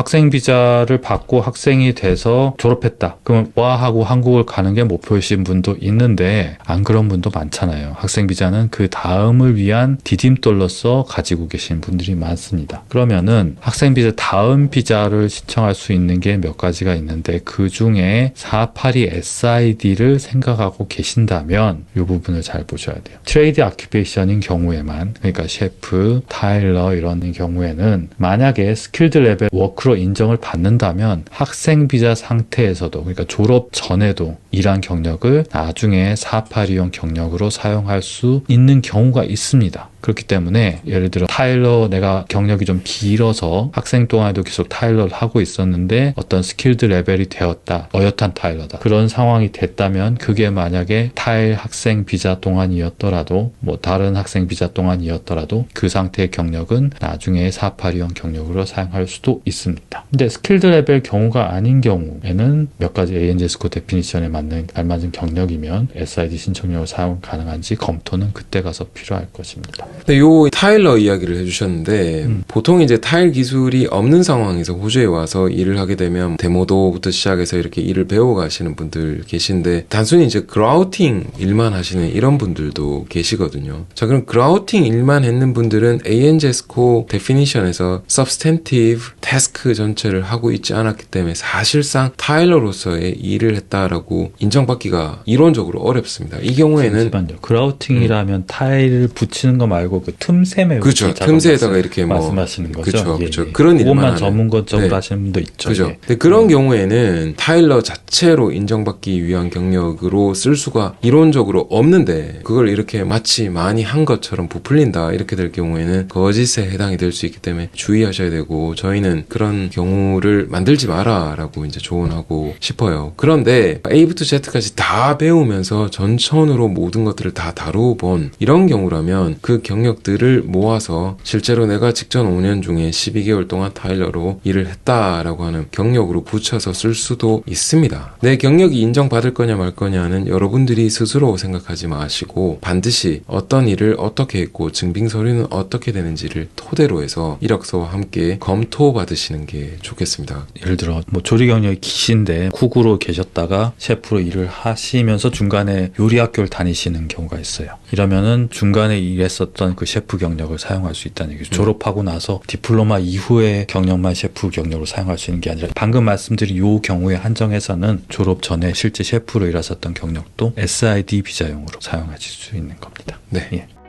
학생 비자를 받고 학생이 돼서 졸업했다. 그러면 와 하고 한국을 가는 게 목표이신 분도 있는데 안 그런 분도 많잖아요. 학생 비자는 그 다음을 위한 디딤돌로서 가지고 계신 분들이 많습니다. 그러면은 학생 비자 다음 비자를 신청할 수 있는 게 몇 가지가 있는데 그 중에 482 SID를 생각하고 계신다면 이 부분을 잘 보셔야 돼요. 트레이드 아큐페이션인 경우에만 그러니까 셰프, 타일러 이런 경우에는 만약에 스킬드 레벨 워크 로 인정을 받는다면 학생 비자 상태에서도 그러니까 졸업 전에도 일한 경력을 나중에 482용 경력으로 사용할 수 있는 경우가 있습니다. 그렇기 때문에 예를 들어 타일러 내가 경력이 좀 길어서 학생 동안에도 계속 타일러를 하고 있었는데 어떤 스킬드 레벨이 되었다. 어엿한 타일러다. 그런 상황이 됐다면 그게 만약에 타일 학생 비자 동안이었더라도 뭐 다른 학생 비자 동안이었더라도 그 상태의 경력은 나중에 482형 경력으로 사용할 수도 있습니다. 근데 스킬드 레벨 경우가 아닌 경우에는 몇 가지 ANJ 스코 데피니션에 맞는 알맞은 경력이면 SID 신청료로 사용 가능한지 검토는 그때 가서 필요할 것입니다. 근데 요 타일러 이야기를 해주셨는데 음. 보통 이제 타일 기술이 없는 상황에서 호주에 와서 일을 하게 되면 데모도부터 시작해서 이렇게 일을 배워 가시는 분들 계신데 단순히 이제 그라우팅 일만 하시는 이런 분들도 계시거든요. 자 그럼 그라우팅 일만 했는 분들은 ANJSCO 데피니션에서 substantive task 전체를 하고 있지 않았기 때문에 사실상 타일러로서의 일을 했다라고 인정받기가 이론적으로 어렵습니다. 이 경우에는 잠시만요. 그라우팅이라면 타일을 붙이는 거 말고 그 틈새매 그렇죠. 틈새에다가 이렇게 뭐 말씀하시는 거죠. 그렇죠, 예, 그렇죠. 예. 그런 일만. 전문적으로 네. 하시는 분도 있죠. 그죠. 예. 그런 경우에는 타일러 자체로 인정받기 위한 경력으로 쓸 수가 이론적으로 없는데 그걸 이렇게 마치 많이 한 것처럼 부풀린다 이렇게 될 경우에는 거짓에 해당이 될 수 있기 때문에 주의하셔야 되고 저희는 그런 경우를 만들지 마라라고 이제 조언하고 싶어요. 그런데 A부터 Z까지 다 배우면서 전천후로 모든 것들을 다 다루본 이런 경우라면 그 경력들을 모아서 실제로 내가 직전 5년 중에 12개월 동안 타일러로 일을 했다라고 하는 경력으로 붙여서 쓸 수도 있습니다. 내 경력이 인정받을 거냐 말 거냐는 여러분들이 스스로 생각하지 마시고 반드시 어떤 일을 어떻게 했고 증빙 서류는 어떻게 되는지를 토대로 해서 이력서와 함께 검토 받으시는 게 좋겠습니다. 예를 들어 뭐 조리 경력이 기신데 쿡으로 계셨다가 셰프로 일을 하시면서 중간에 요리 학교를 다니시는 경우가 있어요. 이러면은 중간에 일했었 던 그 셰프 경력을 사용할 수 있다는 얘기죠. 졸업하고 나서 디플로마 이후의 경력만 셰프 경력으로 사용할 수 있는 게 아니라 방금 말씀드린 요 경우에 한정해서는 졸업 전에 실제 셰프로 일하셨던 경력도 SID 비자용으로 사용하실 수 있는 겁니다. 네. 예.